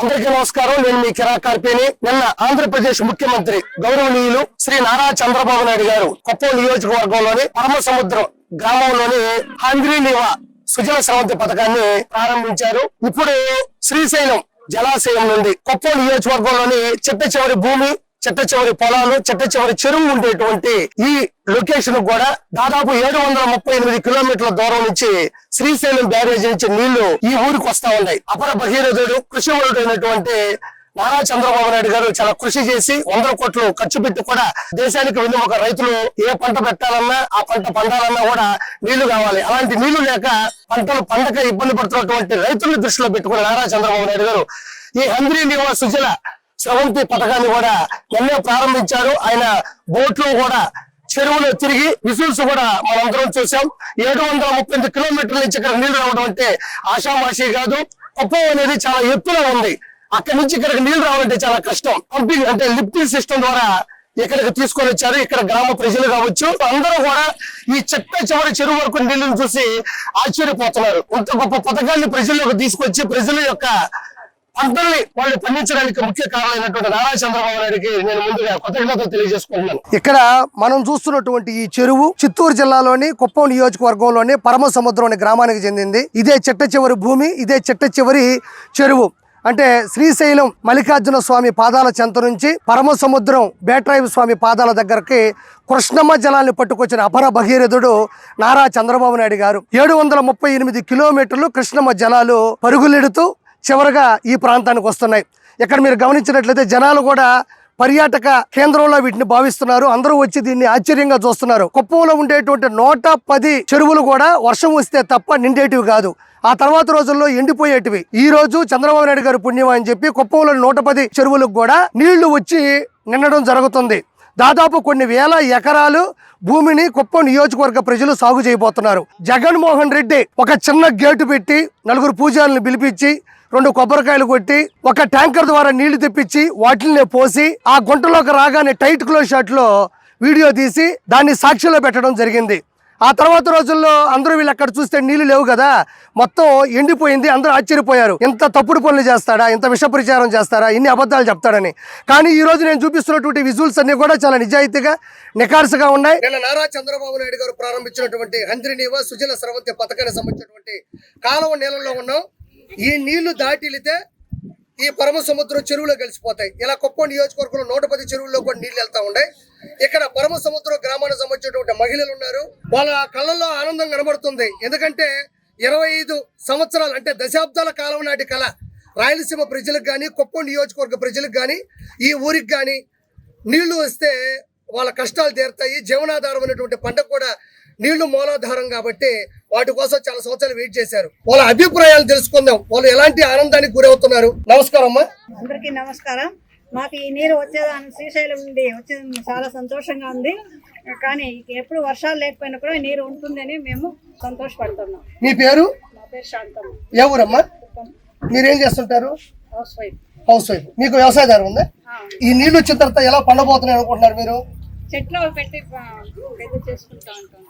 అందరికీ నమస్కారం. నేను మీ కిరా కార్పేని నిన్న ఆంధ్రప్రదేశ్ ముఖ్యమంత్రి గౌరవనీయులు శ్రీ నారా చంద్రబాబు నాయుడు గారు కొప్పం నియోజకవర్గంలోని పరమ సముద్రం గ్రామంలోని హంద్రీనివా సుజల స్రవంతి పథకాన్ని ప్రారంభించారు. ఇప్పుడు శ్రీశైలం జలాశయం నుండి కొప్పం నియోజకవర్గంలోని చిట్ట చివరి భూమి చిట్ట చివరి పొలాలు చిట్ట చివరి చెరువు ఉండేటువంటి ఈ లొకేషన్ కూడా దాదాపు ఏడు వందల ముప్పై ఎనిమిది కిలోమీటర్ల దూరం నుంచి శ్రీశైలం బ్యారేజ్ నుంచి నీళ్ళు ఈ ఊరికి వస్తా ఉన్నాయి. అపర భగీరథుడు కృషి అయినటువంటి నారా చంద్రబాబు నాయుడు గారు చాలా కృషి చేసి వందల కోట్లు ఖర్చు పెట్టి కూడా దేశానికి వెన్నుముక రైతులు ఏ పంట పెట్టాలన్నా ఆ పంట పండాలన్నా కూడా నీళ్ళు కావాలి. అలాంటి నీళ్ళు లేక పంటలు పండక ఇబ్బంది పడుతున్నటువంటి రైతులను దృష్టిలో పెట్టుకుని నారా చంద్రబాబు నాయుడు గారు ఈ హంద్రీ నివా సుజల స్రవంతి పథకాన్ని కూడా ఎన్నో ప్రారంభించారు. ఆయన బోట్లు కూడా చెరువులో తిరిగి విసుల్స్ కూడా మనందరం చూసాం ఏడు వందల ముప్పై ఎనిమిది కిలోమీటర్ల నుంచి ఇక్కడ నీళ్ళు రావడం అంటే ఆషామాషి కాదు కుప్పం అనేది చాలా ఎత్తులో ఉంది. అక్కడి నుంచి ఇక్కడికి నీళ్ళు రావాలంటే చాలా కష్టం. పంపింగ్ అంటే లిఫ్టింగ్ సిస్టమ్ ద్వారా ఇక్కడికి తీసుకొని వచ్చారు. ఇక్కడ గ్రామ ప్రజలు కావచ్చు అందరూ కూడా ఈ చెట్ట చివరి చెరువు వరకు నీళ్ళను చూసి ఆశ్చర్యపోతున్నారు. ఇంత గొప్ప పథకాన్ని ప్రజల్లోకి తీసుకొచ్చి ప్రజల యొక్క అందరిని వాళ్ళు పండించడానికి ముఖ్య కారణమైనటువంటి నారా చంద్రబాబు నాయుడికి నేను ముందుగా కృతజ్ఞతలు తెలియజేసుకుంటున్నాను. ఇక్కడ మనం చూస్తున్నటువంటి ఈ చెరువు చిత్తూరు జిల్లాలోని కుప్పం నియోజకవర్గంలోని పరమ సముద్రం అనే గ్రామానికి చెందింది. ఇదే చెట్ట చివరి భూమి ఇదే చెట్ట చివరి చెరువు. అంటే శ్రీశైలం మల్లికార్జున స్వామి పాదాల చెంత నుంచి పరమ సముద్రం బేట్రాయి స్వామి పాదాల దగ్గరకి కృష్ణమ్మ జలాన్ని పట్టుకొచ్చిన అపర భగీరథుడు నారా చంద్రబాబు నాయుడు గారు. ఏడు వందల ముప్పై ఎనిమిది కిలోమీటర్లు కృష్ణమ్మ జలాలు పరుగులెడుతూ చివరగా ఈ ప్రాంతానికి వస్తున్నాయి. ఇక్కడ మీరు గమనించినట్లయితే జనాలు కూడా పర్యాటక కేంద్రంలో వీటిని భావిస్తున్నారు. అందరూ వచ్చి దీన్ని ఆశ్చర్యంగా చూస్తున్నారు. కుప్పంలో ఉండేటువంటి నూట పది చెరువులు కూడా వర్షం వస్తే తప్ప నిండేటివి కాదు. ఆ తర్వాత రోజుల్లో ఎండిపోయేటివి. ఈ రోజు చంద్రబాబు నాయుడు గారు పుణ్యం అని చెప్పి కుప్పంలో నూట పది చెరువులకు కూడా నీళ్ళు వచ్చి నిండడం జరుగుతుంది. దాదాపు కొన్ని వేల ఎకరాలు భూమిని కుప్పం నియోజకవర్గ ప్రజలు సాగు చేయబోతున్నారు. జగన్మోహన్ రెడ్డి ఒక చిన్న గేటు పెట్టి నలుగురు పూజారులను పిలిపించి రెండు కొబ్బరికాయలు కొట్టి ఒక ట్యాంకర్ ద్వారా నీళ్ళు తెప్పించి వాటిని పోసి ఆ గుంటలోకి రాగానే టైట్ క్లోజ్ షాట్లో వీడియో తీసి దాన్ని సాక్షిలో పెట్టడం జరిగింది. ఆ తర్వాత రోజుల్లో అందరూ వీళ్ళు అక్కడ చూస్తే నీళ్ళు లేవు కదా మొత్తం ఎండిపోయింది అందరూ ఆశ్చర్యపోయారు. ఇంత తప్పుడు పనులు చేస్తాడా ఇంత విష ప్రచారం చేస్తారా ఇన్ని అబద్ధాలు చెప్తాడని. కానీ ఈ రోజు నేను చూపిస్తున్నటువంటి విజువల్స్ అన్ని కూడా చాలా నిజాయితీగా నికార్సుగా ఉన్నాయి. నిన్న నారా చంద్రబాబు నాయుడు గారు ప్రారంభించినటువంటి హంద్రినీవ సుజల స్రవంతి పథకానికి సంబంధించినటువంటి కాలువ నీళ్ళలో ఉన్నాం. ఈ నీళ్ళు దాటిలితే ఈ పరమ సముద్రం చెరువులో కలిసిపోతాయి. ఇలా కుప్పం నియోజకవర్గంలో నూట పది చెరువుల్లో కూడా నీళ్ళు వెళ్తా ఉన్నాయి ఇక్కడ పరమ సముద్రం గ్రామానికి సంబంధించినటువంటి మహిళలు ఉన్నారు. వాళ్ళ కళ్ళల్లో ఆనందం కనబడుతుంది. ఎందుకంటే ఇరవై ఐదు సంవత్సరాలు అంటే దశాబ్దాల కాలం నాటి కళ. రాయలసీమ ప్రజలకు కానీ కుప్పం నియోజకవర్గ ప్రజలకు కానీ ఈ ఊరికి కానీ నీళ్ళు వస్తే వాళ్ళ కష్టాలు తీరుతాయి. జీవనాధారం అనేటువంటి పంట కూడా నీళ్ళు మూలాధారం కాబట్టి వాటి కోసం చాలా సంవత్సరాలు వెయిట్ చేశారు. వాళ్ళ అభిప్రాయాలు తెలుసుకుందాం. వాళ్ళు ఎలాంటి ఆనందానికి గురవుతున్నారు? నమస్కారం అమ్మా. అందరికీ నమస్కారం. మాకు ఈ నీరు వచ్చేదాని శ్రీశైలం నుండి వచ్చేది చాలా సంతోషంగా ఉంది. కానీ ఎప్పుడు వర్షాలు లేకపోయినా కూడా నీరు ఉంటుందని మేము సంతోషపడుతున్నాం. మీ పేరు? మా పేరు శాంతమ్మ. ఏ ఊరమ్మా? మీరేం చేస్తుంటారు? హౌస్ వైఫ్ హౌస్ వైఫ్ మీకు వ్యవసాయదారు ఉందా? ఈ నీళ్ళు వచ్చిన తర్వాత ఎలా పండబోతున్నాయి అనుకుంటున్నారు మీరు? చెట్లు పెట్టి పెద్ద చేసుకుంటా ఉంటాం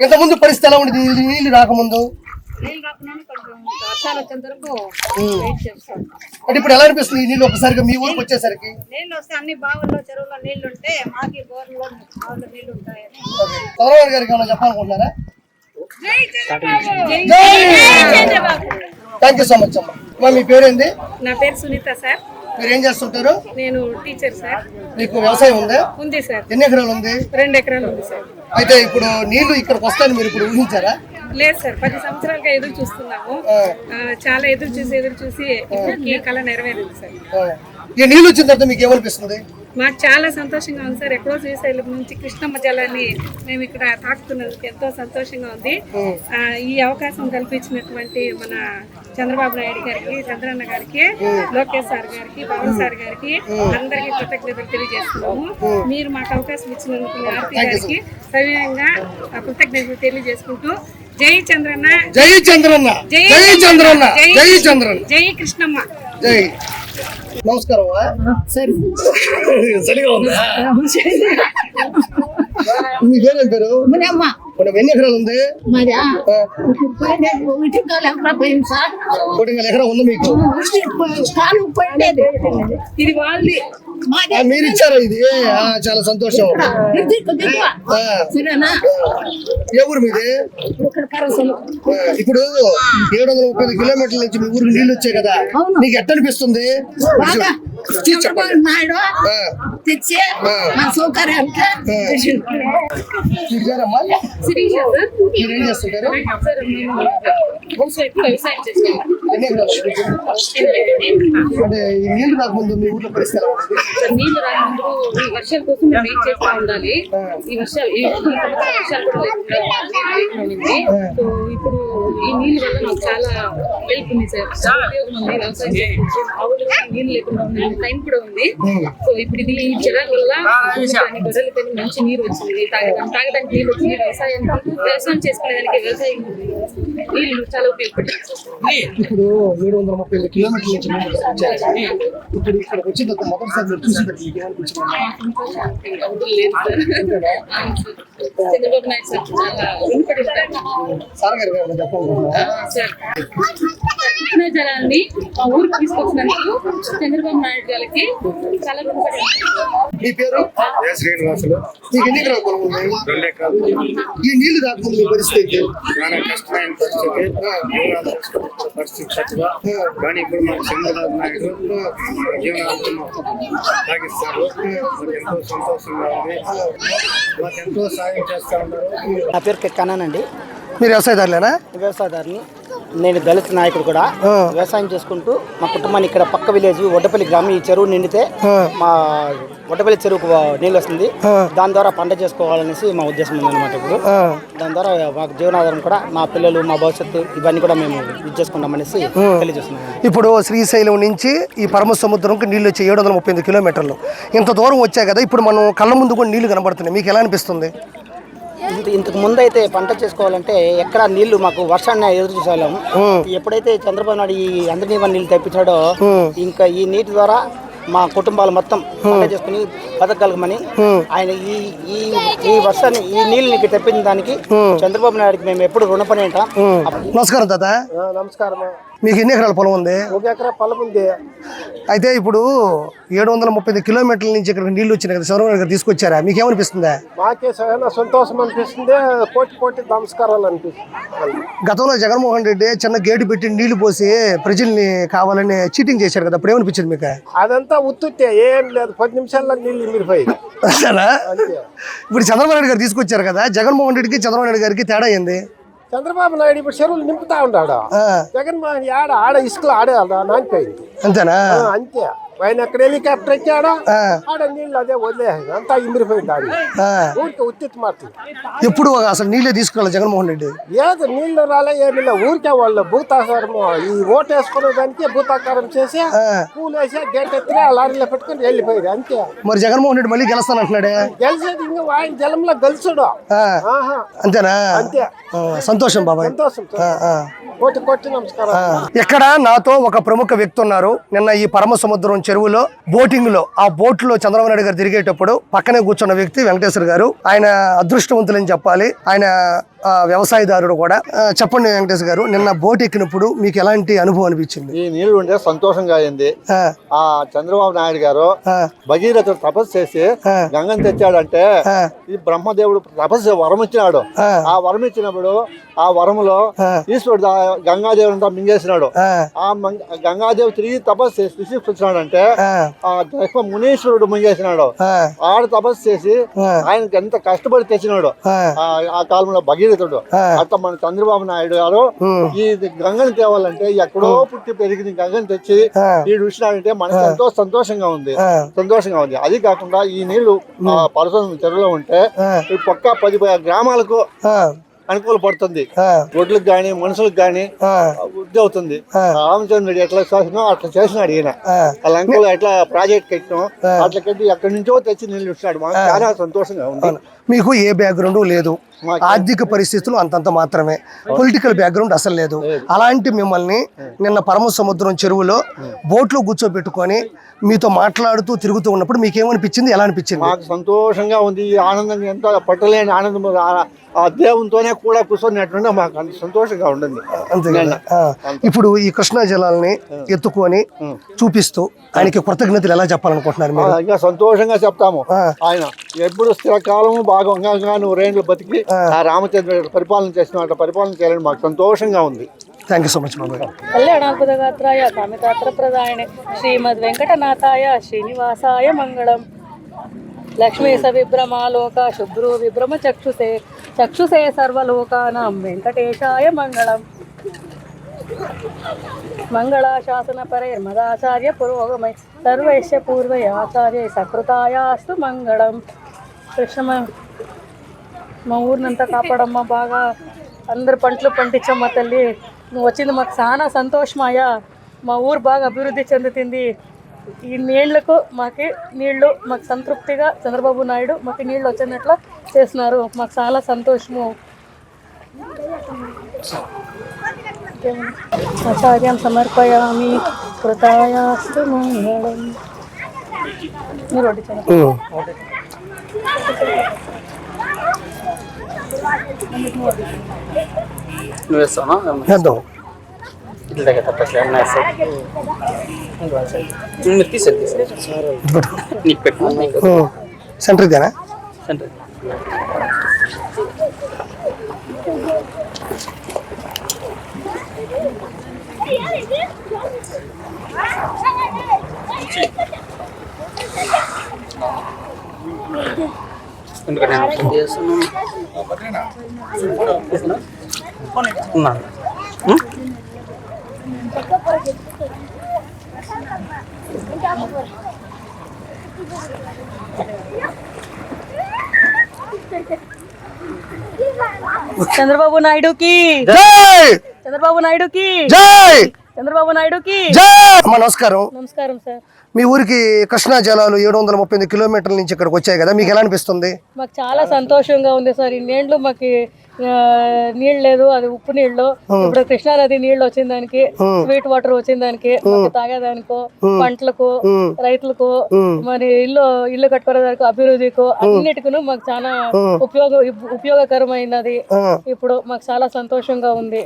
ఇంతకుముందు పరిస్థితి ఎలా ఉండేది ఈ నీళ్ళు రాకముందు నీళ్ళు రాకుండా కొంచెం వర్షాలు వచ్చేంత వరకు వెయిట్ చేస్తాం అంటే ఇప్పుడు ఎలా అనిపిస్తుంది ఈ నీళ్ళు ఒకసారిగా మీ ఊరికి వచ్చేసరికి నీళ్ళు వస్తే అన్ని బావుల్లో చెరువుల్లో నీళ్ళు ఉంటే మాకి బోర్లో బావుల్లో నీళ్ళు ఉంటాయని చంద్రబాబు గారికి ఏమైనా చెప్పాలనుకుంటున్నారా థ్యాంక్ యూ సో మచ్ అమ్మా అమ్మా, మీ పేరేంది నా పేరు సునీత సార్ మీరు ఏం చేస్తుంటారు? నేను టీచర్ సార్ మీకు వ్యవసాయం ఉందా? ఉంది సార్ ఎన్ని ఎకరాలు ఉంది? రెండు ఎకరాలు ఉంది సార్ అయితే ఇప్పుడు నీళ్ళు ఇక్కడికి వస్తాయని మీరు ఇప్పుడు ఊహించారా? లేదు సార్ పది సంవత్సరాలుగా ఎదురు చూస్తున్నాము. చాలా ఎదురు చూసి ఎదురు చూసి ఈ కళ నెరవేరింది సార్. ఈ నీళ్ళు వచ్చిన తర్వాత మీకు ఏమనిపిస్తుంది? మాకు చాలా సంతోషంగా ఉంది సార్. ఎక్కడో శ్రీశైలం నుంచి కృష్ణమ్మ జలాన్ని మేము ఇక్కడ తాకుతున్నందుకు ఎంతో సంతోషంగా ఉంది. ఈ అవకాశం కల్పించినటువంటి మన చంద్రబాబు నాయుడు గారికి చంద్రన్న గారికి లోకేష్ సార్ గారికి పవన్ సార్ గారికి అందరికీ కృతజ్ఞతలు తెలియజేస్తున్నాము. మీరు మాకు అవకాశం ఇచ్చినందుకు ఆర్తి గారికి సవినయంగా ఆ కృతజ్ఞతలు తెలియజేసుకుంటూ జై చంద్రన్న. జై చంద్రన్న. జై చంద్రన్న. జై చంద్రన్న. జై కృష్ణమ్మ. జై. నమస్కారం అవ్వ. చలిగా ఉందా మీ పేరు ఇప్పుడు ఎన్ని ఎకరాలు ఉంది? ఇంకొక ఎకరం ఉంది మీకు? ఇది వాళ్ళది. మీరు ఇచ్చారా ఇది? ఆ, చాలా సంతోషం. ఏ ఊరు మీది? ఇప్పుడు ఏడు వందల ముప్పై కిలోమీటర్ల నుంచి మీ ఊరికి నీళ్ళు వచ్చాయి కదా. నీకు ఎట్ట అనిపిస్తుంది? తెచ్చి సౌకర్యానికి ఏం చేస్తుంటారు వ్యవసాయం అంటే ఈ నీళ్ళు రాకముందు మీ ఊర్లో పరిస్థితి నీళ్ళు సార్ రాకముందు ఈ వర్షాల కోసం మేము వెయిట్ చేస్తూ ఉండాలి ఈ వర్షాలు ఈ వర్షాలు కూడా లేకుండా సో ఇప్పుడు ఈ నీళ్ళ వల్ల మాకు చాలా హెల్ప్ ఉంది సార్ చాలా ఉపయోగం ఉంది వ్యవసాయం ఆవులు నీళ్ళు లేకుండా ఉంది టైం కూడా ఉంది సో ఇప్పుడు ఇది ఈ జలాల వల్ల మంచి నీరు వచ్చింది తాగడానికి తాగడానికి నీళ్ళు వచ్చింది వ్యవసాయం వ్యవసాయం చేసుకునేదానికి వ్యవసాయం నీళ్ళు చాలా ఉపయోగపడుతుంది. సార్ ఇప్పుడు ఏడు వందల ముప్పై ఐదు కిలోమీటర్ల నుంచి వచ్చాయి. ఇప్పుడు ఇక్కడికి వచ్చిన మొదటిసారి ఏమనిపించింది? చంద్రబాబు నాయుడు సార్ చాలా కృష్ణా జలాన్ని మా ఊరికి తీసుకొచ్చినందుకు చంద్రబాబు నాయుడు గారికి చాలా మీ పేరు? శ్రీనివాసులు. మీకు ఎన్ని ఎకరాల పొలం ఉంది రెండు ఎకరాలు. ఈ నీళ్ళు రాకముందు మీ పరిస్థితి? చాలా కష్టమైన పరిస్థితి. జీవనాలు పరిస్థితి చక్కగా కానీ ఇప్పుడు మన చంద్రబాబు నాయుడు మన జీవనాలను సాగిస్తారు ఎంతో సంతోషంగా ఉంది. మాకు ఎంతో సాయం నా పేరు కన్నానండి మీరు వ్యవసాయదారులేనా? వ్యవసాయదారుని. నేను దళిత నాయకుడు కూడా. వ్యవసాయం చేసుకుంటూ మా కుటుంబాన్ని ఇక్కడ పక్క విలేజ్ వడ్డపల్లి గ్రామం ఈ చెరువు నిండితే. మా వడ్డపల్లి చెరువుకు నీళ్ళు వస్తుంది. దాని ద్వారా పంట చేసుకోవాలనేసి మా ఉద్దేశం ఉందన్నమాట ఇప్పుడు. దాని ద్వారా మాకు జీవనాధారం కూడా మా పిల్లలు మా భవిష్యత్తు ఇవన్నీ కూడా మేము ఇది చేసుకుంటామనేసి తెలియజేస్తున్నాం. ఇప్పుడు శ్రీశైలం నుంచి ఈ పరమ సముద్రంకి నీళ్ళు వచ్చి ఏడు వందల ముప్పై ఎనిమిది కిలోమీటర్లు. ఇంత దూరం వచ్చాయి కదా ఇప్పుడు మనం కళ్ళ ముందు కూడా నీళ్ళు కనబడుతున్నాయి. మీకు ఎలా అనిపిస్తుంది? ఇంత ఇంతకు ముందు అయితే పంట చేసుకోవాలంటే ఎక్కడ నీళ్ళు మాకు వర్షాన్ని ఎదురు చూసేవాళ్ళం. ఎప్పుడైతే చంద్రబాబు నాయుడు ఈ అందరినీ నీళ్ళు తెప్పించాడో ఇంకా ఈ నీటి ద్వారా మా కుటుంబాలు మొత్తం పంట చేసుకుని బతకగలగమని ఆయన ఈ ఈ ఈ వర్షాన్ని ఈ నీళ్ళని తెప్పించిన దానికి చంద్రబాబు నాయుడుకి మేము ఎప్పుడు రుణపడి ఉంటాం. నమస్కారం తాత. నమస్కారం మీకు ఎన్ని ఎకరాల పొలం ఉంది? ఒక ఎకరా పొలం ఉంది. అయితే ఇప్పుడు ఏడు వందల ముప్పై ఐదు కిలోమీటర్ల నుంచి ఇక్కడ నీళ్ళు వచ్చినాయి కదా శివరామ గారు తీసుకొచ్చారా? మీకు ఏమనిపిస్తుందా మాకే సంతోషం అనిపిస్తుంది కోటి కోటి నమస్కారాలు అనిపిస్తుంది. గతంలో జగన్మోహన్ రెడ్డి చిన్న గేటు పెట్టి నీళ్ళు పోసి ప్రజల్ని కావాలని చీటింగ్ చేశారు కదా అప్పుడు ఏమనిపించింది మీకు? అదంతా ఉత్తుతే ఏం లేదు పది నిమిషాల్లో నీళ్ళు మిరిపోయి అంతేనా? ఇప్పుడు చంద్రబాబు నాయుడు గారు తీసుకొచ్చారు కదా జగన్మోహన్ రెడ్డికి చంద్రబాబు నాయుడు గారికి తేడా ఏంది? చంద్రబాబు నాయుడు ఇప్పుడు చెరువులు నింపుతా ఉన్నాడు. జగన్మోహన్ ఆడ ఆడ ఇసుకలు ఆడే నానిపోయింది అంతేనా? అంతే. ఆయన అక్కడ హెలికాప్టర్ ఎక్కాడా? ఆడ నీళ్ళు అదే వదిలేసాడు అంతా ఆడ. ఆ. ఊరికి ఉత్తిత్ మాటలు ఎప్పుడు అసలు నీళ్ళే తీసుకోవాలి జగన్మోహన్ రెడ్డి. ఏదో నీళ్ళు రాలే ఏమి ఊరికే వాళ్ళు భూతాకారం ఈ ఓటు వేసుకునే దానికి భూతాకారం చేసి ఆ, పూలు వేసి గేట్ ఎత్తిన లారీలో పెట్టుకుని వెళ్ళిపోయారు అంతే. మరి జగన్మోహన్ రెడ్డి మళ్ళీ గెలుస్తానంటున్నాడే? గెలిచేది ఇంకా ఆయన జలంలో గెలిచాడు. అంతేనా? అంతే. సంతోషం బాబాయ్. సంతోషం. కోటి కోటి నమస్కారం ఇక్కడ నాతో ఒక ప్రముఖ వ్యక్తి ఉన్నారు. నిన్న ఈ పరమ సముద్రం చెరువులో బోటింగ్లో ఆ బోట్లో చంద్రబాబు నాయుడు గారు తిరిగేటప్పుడు పక్కనే కూర్చున్న వ్యక్తి వెంకటేశ్వర గారు. ఆయన అదృష్టవంతులని చెప్పాలి. ఆయన వ్యవసాయదారుడు కూడా. చెప్పండి వెంకటేశ్వర గారు నిన్న బోట్ ఎక్కినప్పుడు మీకు ఎలాంటి అనుభవం అనిపించింది? ఈ నీళ్ళు ఉంటే సంతోషంగా అయింది. ఆ, చంద్రబాబు నాయుడు గారు ఆ, భగీరథుడు తపస్సు చేసి. గంగని తెచ్చాడంటే ఈ బ్రహ్మదేవుడు తపస్సు వరం ఇచ్చినాడు. ఆ. వరం ఇచ్చినప్పుడు ఆ వరములో. ఈశ్వరుడు ఆ గంగాదేవుని అంతా మింగేసినాడు. ఆ, గంగాదేవి తిరిగి తపస్సు చేసి తీసుకొచ్చినాడంటే ఆ, ఆ దైవ మునీశ్వరుడు మింగేసినాడు. ఆడ తపస్సు చేసి. ఆయనకి ఎంత కష్టపడి తెచ్చినాడు. ఆ, కాలంలో భగీరథుడు ఆ. అట్లా మన చంద్రబాబు నాయుడు గారు. ఈ గంగని తేవాలంటే ఎక్కడో పుట్టి పెరిగిన గంగని తెచ్చి. ఈ చూసినాడంటే మనకు ఎంతో సంతోషంగా ఉంది. సంతోషంగా ఉంది. అది కాకుండా ఈ నీళ్ళు పరసం చెరువులో ఉంటే. ఈ పక్క పది గ్రామాలకు అనుకూల పడుతుంది. రోడ్లకు కానీ మనుషులకు కానీ ఆ, తృప్తి అవుతుంది. రామచంద్రుడు ఎట్లా చేసినా అట్లా చేసినాడు ఈయన. లంకలో ఎట్లా ప్రాజెక్ట్ కట్టినాం అట్లా కట్టి ఎక్కడి నుంచో తెచ్చి నీళ్ళు ఇచ్చినాడు మాకు చాలా సంతోషంగా ఉంది. మీకు ఏ బ్యాక్గ్రౌండ్ లేదు. ఆర్థిక పరిస్థితులు అంతంత మాత్రమే. పొలిటికల్ బ్యాక్గ్రౌండ్ అసలు లేదు. అలాంటి మిమ్మల్ని నిన్న పరమ సముద్రం చెరువులో బోట్లో కూర్చోబెట్టుకొని మీతో మాట్లాడుతూ తిరుగుతూ ఉన్నప్పుడు మీకు ఏమనిపించింది ఎలా అనిపించింది? మాకు సంతోషంగా ఉంది. ఆనందం ఎంత పట్టలేని ఆనందం. ఆ- దేవునితోనే కూడా కూర్చొని మాకు అంత సంతోషంగా ఉండింది. అంతే కదా. ఆ. ఇప్పుడు ఈ కృష్ణా జలాల్ని ఎత్తుకొని చూపిస్తూ ఆయనకి కృతజ్ఞతలు ఎలా చెప్పాలనుకుంటున్నారు సంతోషంగా చెప్తాము. ఆయన ఎప్పుడు స్థిరకాలము బాగా నువ్వు రేండ్లు బతికి ఆ. రామచంద్రుడు పరిపాలన చేసిన పరిపాలన చేయాలని మాకు సంతోషంగా ఉంది. థ్యాంక్ యూ సో మచ్ బాబాయ్ కళ్యాణాద్భుతగాత్రాయ కామితాత్రప్రదాయనే శ్రీమద్ వెంకటనాథాయ శ్రీనివాసాయ మంగళం. లక్ష్మీ సవిభ్రమాలోక శుభ్రు విభ్రమ చక్షుసే. చక్షుసే సర్వలోకానాం వెంకటేశాయ మంగళం. మంగళాశాసన మదాచార్య పురోగమై సర్వైశ్య పూర్వై ఆచార్య సకృతాయాస్తు మంగళం. కృష్ణ మా ఊరినంతా కాపాడమ్మా బాగా అందరు పంటలు పండించమ్మా తల్లి. నువ్వు వచ్చింది మాకు చాలా సంతోషమాయా మా ఊరు బాగా అభివృద్ధి చెందుతుంది. ఈ నీళ్ళకు మాకు నీళ్ళు మాకు సంతృప్తిగా చంద్రబాబు నాయుడు మాకు నీళ్ళు వచ్చినట్లు చేస్తున్నారు. మాకు చాలా సంతోషము. ఆచార్యం సమర్పయామి కృతాయాస్తు మంగళం మీరు వడ్డించండి చేద్దాం ఉం. సెంటర్ ఇదేనా చంద్రబాబు నాయుడుకి. చంద్రబాబు నాయుడుకి. జై! చంద్రబాబు నాయుడుకి. అమ్మా నమస్కారం. నమస్కారం సార్. మీ ఊరికి కృష్ణా జలాలు ఏడు వందల ముప్పై కిలోమీటర్ల నుంచి ఇక్కడికి వచ్చాయి కదా మీకు ఎలా అనిపిస్తుంది? మాకు చాలా సంతోషంగా ఉంది సార్. ఇన్నేళ్ళు మాకు ఆ, నీళ్ళు లేదు అది ఉప్పు నీళ్ళు. ఇప్పుడు కృష్ణానది నీళ్ళు వచ్చిన దానికి స్వీట్ వాటర్ వచ్చిన దానికి మాకు తాగేదానికో పంటలకు రైతులకు మరి ఇల్లు ఇల్లు కట్టుకునేదానికి అభివృద్ధికు అన్నిటికీ మాకు చాలా ఉపయోగ ఉపయోగకరమైనది. ఇప్పుడు మాకు చాలా సంతోషంగా ఉంది.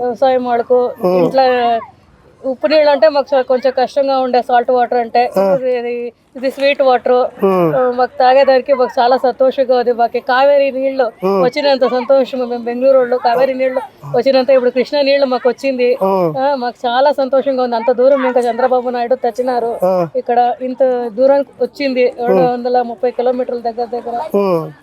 వ్యవసాయం వాళ్ళకు ఇంట్లో ఉప్పు నీళ్ళు అంటే మాకు కొంచెం కష్టంగా ఉండే సాల్ట్ వాటర్ అంటే ఇది స్వీట్ వాటర్. మాకు తాగేదానికి మాకు చాలా సంతోషంగా ఉంది. మాకు కావేరీ నీళ్ళు వచ్చినంత సంతోషం మేము బెంగళూరు వాళ్ళు కావేరీ నీళ్ళు వచ్చినంత ఇప్పుడు కృష్ణా నీళ్ళు మాకు వచ్చింది. ఆ, మాకు చాలా సంతోషంగా ఉంది. అంత దూరం ఇంకా చంద్రబాబు నాయుడు తెచ్చినారు ఇక్కడ ఇంత దూరం వచ్చింది. రెండు వందల ముప్పై కిలోమీటర్ల దగ్గర దగ్గర.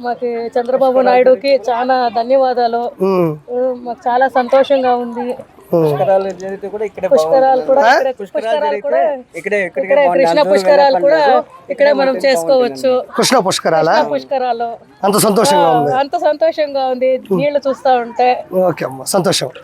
మాకు చంద్రబాబు నాయుడుకి చాలా ధన్యవాదాలు. మాకు చాలా సంతోషంగా ఉంది. పుష్కరాలు కూడా ఇక్కడే పుష్కరాలు కూడా ఇక్కడే కృష్ణ పుష్కరాలు కూడా ఇక్కడే మనం చేసుకోవచ్చు. కృష్ణ పుష్కరాల? పుష్కరాలు. అంత సంతోషంగా ఉంది. అంత సంతోషంగా ఉంది. నీళ్ళు చూస్తా ఉంటే. ఓకే అమ్మా సంతోషం.